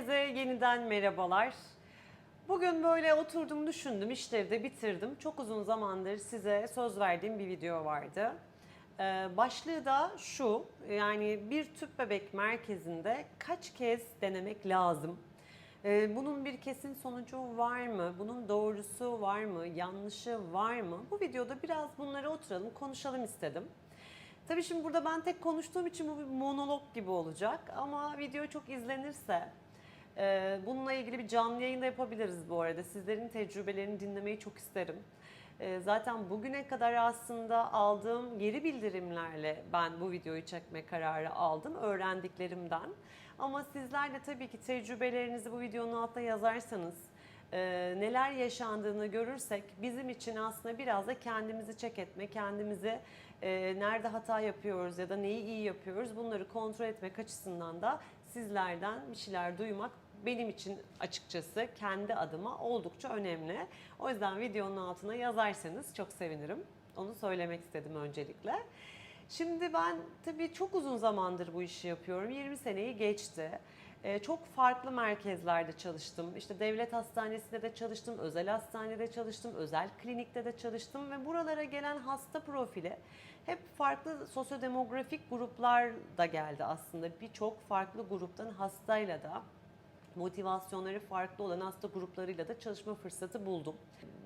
Herkese yeniden merhabalar. Bugün böyle oturdum düşündüm işleri de bitirdim. Çok uzun zamandır size söz verdiğim bir video vardı. Ee, başlığı da şu yani bir tüp bebek merkezinde kaç kez denemek lazım? Ee, bunun bir kesin sonucu var mı? Bunun doğrusu var mı? Yanlışı var mı? Bu videoda biraz bunlara oturalım konuşalım istedim. Tabii şimdi burada ben tek konuştuğum için bu bir monolog gibi olacak ama video çok izlenirse bununla ilgili bir canlı yayın da yapabiliriz bu arada. Sizlerin tecrübelerini dinlemeyi çok isterim. E, Zaten bugüne kadar aslında aldığım geri bildirimlerle ben bu videoyu çekme kararı aldım öğrendiklerimden. Ama sizler de tabii ki tecrübelerinizi bu videonun altına yazarsanız e, neler yaşandığını görürsek bizim için aslında biraz da kendimizi çek etme, kendimizi e, nerede hata yapıyoruz ya da neyi iyi yapıyoruz bunları kontrol etmek açısından da sizlerden bir şeyler duymak benim için açıkçası kendi adıma oldukça önemli. O yüzden videonun altına yazarsanız çok sevinirim. Onu söylemek istedim öncelikle. Şimdi ben tabii çok uzun zamandır bu işi yapıyorum. 20 seneyi geçti. Ee, çok farklı merkezlerde çalıştım. İşte devlet hastanesinde de çalıştım, özel hastanede çalıştım, özel klinikte de çalıştım ve buralara gelen hasta profili hep farklı sosyodemografik gruplar da geldi aslında. Birçok farklı gruptan hastayla da motivasyonları farklı olan hasta gruplarıyla da çalışma fırsatı buldum.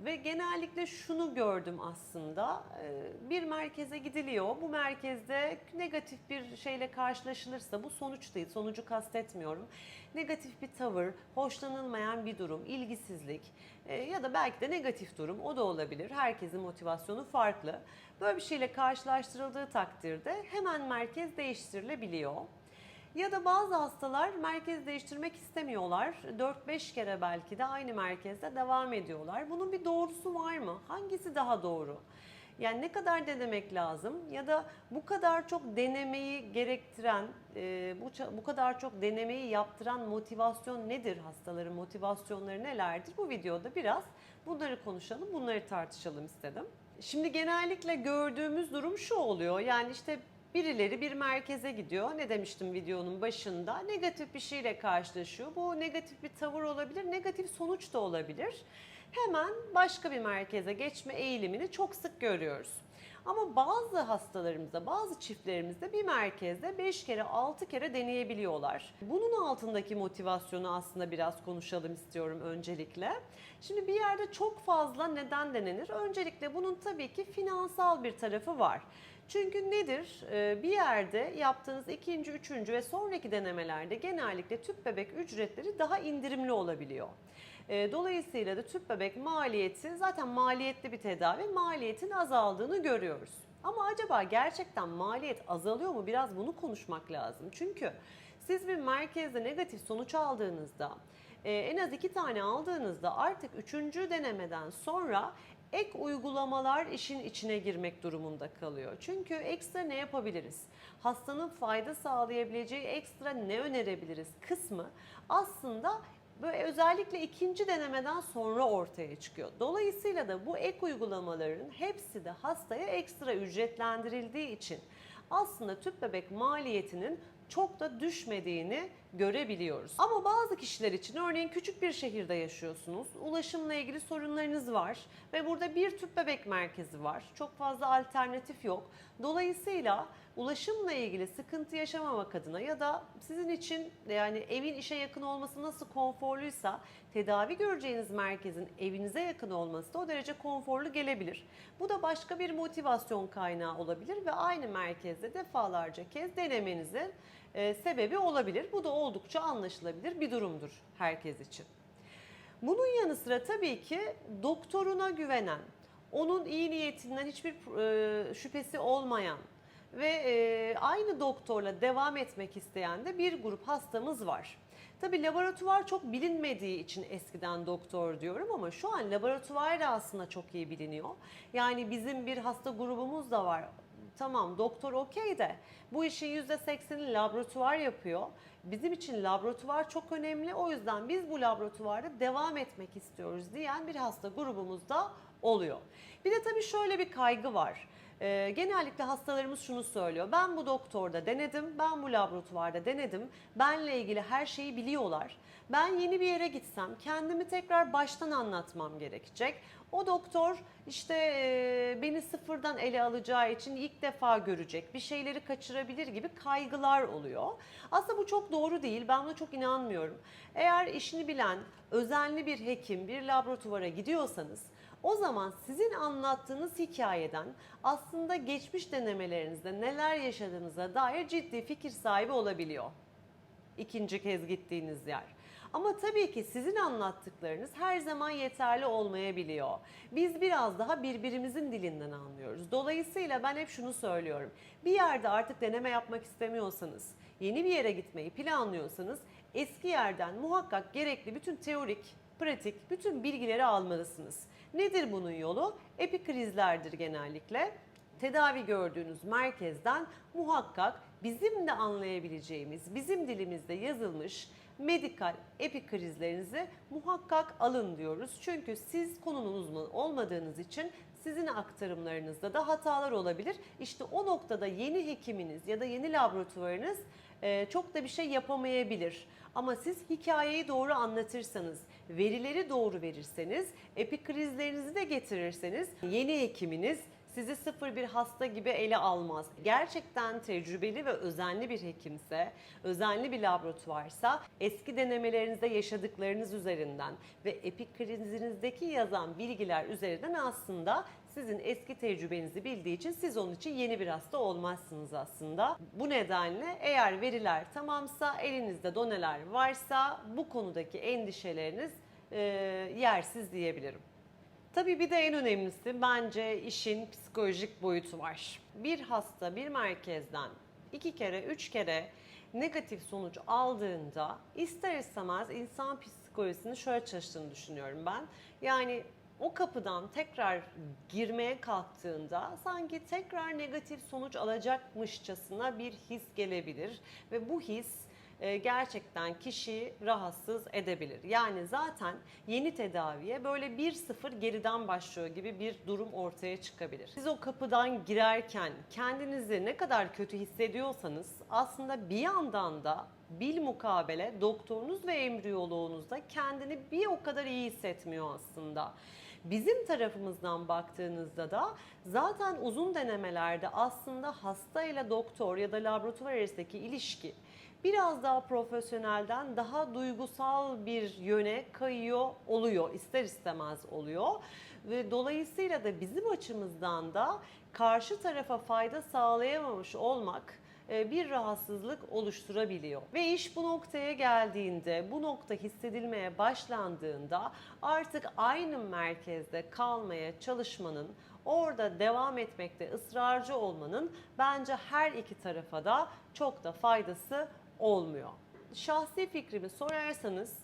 Ve genellikle şunu gördüm aslında. e, Bir merkeze gidiliyor. Bu merkezde negatif bir şeyle karşılaşılırsa bu sonuç değil. Sonucu kastetmiyorum. Negatif bir tavır, hoşlanılmayan bir durum, ilgisizlik e, ya da belki de negatif durum o da olabilir. Herkesin motivasyonu farklı. Böyle bir şeyle karşılaştırıldığı takdirde hemen merkez değiştirilebiliyor. Ya da bazı hastalar merkez değiştirmek istemiyorlar. 4-5 kere belki de aynı merkezde devam ediyorlar. Bunun bir doğrusu var mı? Hangisi daha doğru? Yani ne kadar denemek lazım ya da bu kadar çok denemeyi gerektiren, e, bu bu kadar çok denemeyi yaptıran motivasyon nedir? Hastaların motivasyonları nelerdir? Bu videoda biraz bunları konuşalım, bunları tartışalım istedim. Şimdi genellikle gördüğümüz durum şu oluyor. Yani işte Birileri bir merkeze gidiyor. Ne demiştim videonun başında? Negatif bir şeyle karşılaşıyor. Bu negatif bir tavır olabilir, negatif sonuç da olabilir. Hemen başka bir merkeze geçme eğilimini çok sık görüyoruz. Ama bazı hastalarımızda, bazı çiftlerimizde bir merkezde 5 kere, 6 kere deneyebiliyorlar. Bunun altındaki motivasyonu aslında biraz konuşalım istiyorum öncelikle. Şimdi bir yerde çok fazla neden denenir? Öncelikle bunun tabii ki finansal bir tarafı var. Çünkü nedir? Ee, Bir yerde yaptığınız ikinci, üçüncü ve sonraki denemelerde genellikle tüp bebek ücretleri daha indirimli olabiliyor. Ee, Dolayısıyla da tüp bebek maliyeti zaten maliyetli bir tedavi, maliyetin azaldığını görüyoruz. Ama acaba gerçekten maliyet azalıyor mu? Biraz bunu konuşmak lazım. Çünkü siz bir merkezde negatif sonuç aldığınızda, e, en az iki tane aldığınızda artık üçüncü denemeden sonra ek uygulamalar işin içine girmek durumunda kalıyor. Çünkü ekstra ne yapabiliriz? Hastanın fayda sağlayabileceği ekstra ne önerebiliriz kısmı aslında böyle özellikle ikinci denemeden sonra ortaya çıkıyor. Dolayısıyla da bu ek uygulamaların hepsi de hastaya ekstra ücretlendirildiği için aslında tüp bebek maliyetinin çok da düşmediğini görebiliyoruz. Ama bazı kişiler için örneğin küçük bir şehirde yaşıyorsunuz. Ulaşımla ilgili sorunlarınız var ve burada bir tüp bebek merkezi var. Çok fazla alternatif yok. Dolayısıyla ulaşımla ilgili sıkıntı yaşamamak adına ya da sizin için yani evin işe yakın olması nasıl konforluysa tedavi göreceğiniz merkezin evinize yakın olması da o derece konforlu gelebilir. Bu da başka bir motivasyon kaynağı olabilir ve aynı merkezde defalarca kez denemenizin e, sebebi olabilir. Bu da oldukça anlaşılabilir bir durumdur herkes için. Bunun yanı sıra tabii ki doktoruna güvenen, onun iyi niyetinden hiçbir e, şüphesi olmayan ve e, aynı doktorla devam etmek isteyen de bir grup hastamız var. Tabii laboratuvar çok bilinmediği için eskiden doktor diyorum ama şu an laboratuvar da aslında çok iyi biliniyor. Yani bizim bir hasta grubumuz da var. Tamam doktor okey de bu işin %80'ini laboratuvar yapıyor. Bizim için laboratuvar çok önemli. O yüzden biz bu laboratuvarda devam etmek istiyoruz diyen bir hasta grubumuz da oluyor. Bir de tabii şöyle bir kaygı var. Ee, genellikle hastalarımız şunu söylüyor. Ben bu doktorda denedim, ben bu laboratuvarda denedim. Benle ilgili her şeyi biliyorlar. Ben yeni bir yere gitsem kendimi tekrar baştan anlatmam gerekecek. O doktor işte e, beni sıfırdan ele alacağı için ilk defa görecek, bir şeyleri kaçırabilir gibi kaygılar oluyor. Aslında bu çok doğru değil. Ben buna çok inanmıyorum. Eğer işini bilen, özenli bir hekim, bir laboratuvara gidiyorsanız o zaman sizin anlattığınız hikayeden aslında geçmiş denemelerinizde neler yaşadığınıza dair ciddi fikir sahibi olabiliyor. İkinci kez gittiğiniz yer. Ama tabii ki sizin anlattıklarınız her zaman yeterli olmayabiliyor. Biz biraz daha birbirimizin dilinden anlıyoruz. Dolayısıyla ben hep şunu söylüyorum. Bir yerde artık deneme yapmak istemiyorsanız, yeni bir yere gitmeyi planlıyorsanız eski yerden muhakkak gerekli bütün teorik, pratik bütün bilgileri almalısınız. Nedir bunun yolu? Epikrizlerdir genellikle. Tedavi gördüğünüz merkezden muhakkak bizim de anlayabileceğimiz, bizim dilimizde yazılmış medikal epikrizlerinizi muhakkak alın diyoruz. Çünkü siz konunun uzmanı olmadığınız için sizin aktarımlarınızda da hatalar olabilir. İşte o noktada yeni hekiminiz ya da yeni laboratuvarınız e, çok da bir şey yapamayabilir. Ama siz hikayeyi doğru anlatırsanız, verileri doğru verirseniz, epikrizlerinizi de getirirseniz yeni hekiminiz sizi sıfır bir hasta gibi ele almaz. Gerçekten tecrübeli ve özenli bir hekimse, özenli bir laboratuvarsa eski denemelerinizde yaşadıklarınız üzerinden ve epikrizinizdeki yazan bilgiler üzerinden aslında sizin eski tecrübenizi bildiği için siz onun için yeni bir hasta olmazsınız aslında. Bu nedenle eğer veriler tamamsa, elinizde doneler varsa bu konudaki endişeleriniz e, yersiz diyebilirim. Tabii bir de en önemlisi bence işin psikolojik boyutu var. Bir hasta bir merkezden iki kere, üç kere negatif sonuç aldığında ister istemez insan psikolojisinin şöyle çalıştığını düşünüyorum ben. Yani o kapıdan tekrar girmeye kalktığında sanki tekrar negatif sonuç alacakmışçasına bir his gelebilir ve bu his e, gerçekten kişiyi rahatsız edebilir. Yani zaten yeni tedaviye böyle 1-0 geriden başlıyor gibi bir durum ortaya çıkabilir. Siz o kapıdan girerken kendinizi ne kadar kötü hissediyorsanız aslında bir yandan da bil mukabele doktorunuz ve embriyoloğunuz da kendini bir o kadar iyi hissetmiyor aslında. Bizim tarafımızdan baktığınızda da zaten uzun denemelerde aslında hasta ile doktor ya da laboratuvar arasındaki ilişki biraz daha profesyonelden daha duygusal bir yöne kayıyor oluyor ister istemez oluyor. Ve dolayısıyla da bizim açımızdan da karşı tarafa fayda sağlayamamış olmak bir rahatsızlık oluşturabiliyor. Ve iş bu noktaya geldiğinde, bu nokta hissedilmeye başlandığında artık aynı merkezde kalmaya çalışmanın, orada devam etmekte ısrarcı olmanın bence her iki tarafa da çok da faydası olmuyor. Şahsi fikrimi sorarsanız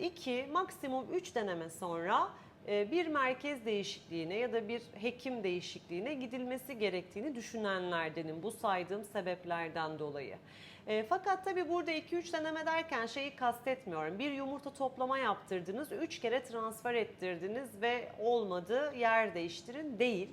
2 maksimum 3 deneme sonra e, bir merkez değişikliğine ya da bir hekim değişikliğine gidilmesi gerektiğini düşünenlerdenim bu saydığım sebeplerden dolayı. E, fakat tabii burada 2-3 deneme derken şeyi kastetmiyorum. Bir yumurta toplama yaptırdınız, 3 kere transfer ettirdiniz ve olmadı yer değiştirin değil.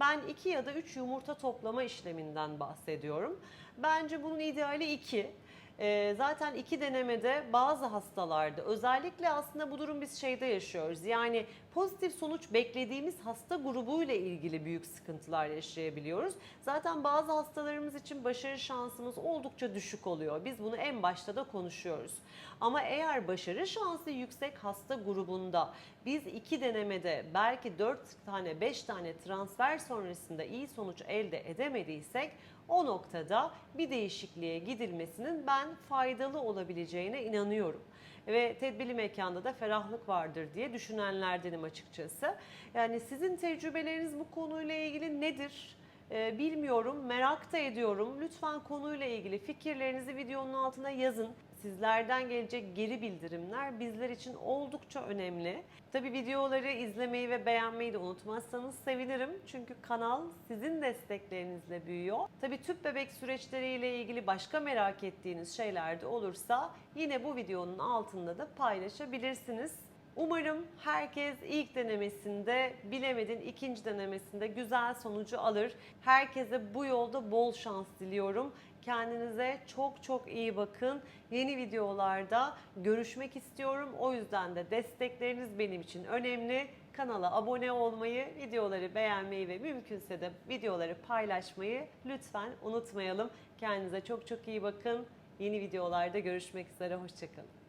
Ben 2 ya da 3 yumurta toplama işleminden bahsediyorum. Bence bunun ideali 2. Ee, zaten iki denemede bazı hastalarda özellikle aslında bu durum biz şeyde yaşıyoruz. Yani pozitif sonuç beklediğimiz hasta grubuyla ilgili büyük sıkıntılar yaşayabiliyoruz. Zaten bazı hastalarımız için başarı şansımız oldukça düşük oluyor. Biz bunu en başta da konuşuyoruz. Ama eğer başarı şansı yüksek hasta grubunda biz iki denemede belki 4 tane 5 tane transfer sonrasında iyi sonuç elde edemediysek o noktada bir değişikliğe gidilmesinin ben faydalı olabileceğine inanıyorum. Ve tedbirli mekanda da ferahlık vardır diye düşünenlerdenim açıkçası. Yani sizin tecrübeleriniz bu konuyla ilgili nedir? Ee, bilmiyorum, merak da ediyorum. Lütfen konuyla ilgili fikirlerinizi videonun altına yazın. Sizlerden gelecek geri bildirimler bizler için oldukça önemli. Tabi videoları izlemeyi ve beğenmeyi de unutmazsanız sevinirim. Çünkü kanal sizin desteklerinizle büyüyor. Tabi tüp bebek süreçleriyle ilgili başka merak ettiğiniz şeyler de olursa yine bu videonun altında da paylaşabilirsiniz. Umarım herkes ilk denemesinde, bilemedin ikinci denemesinde güzel sonucu alır. Herkese bu yolda bol şans diliyorum. Kendinize çok çok iyi bakın. Yeni videolarda görüşmek istiyorum. O yüzden de destekleriniz benim için önemli. Kanala abone olmayı, videoları beğenmeyi ve mümkünse de videoları paylaşmayı lütfen unutmayalım. Kendinize çok çok iyi bakın. Yeni videolarda görüşmek üzere. Hoşçakalın.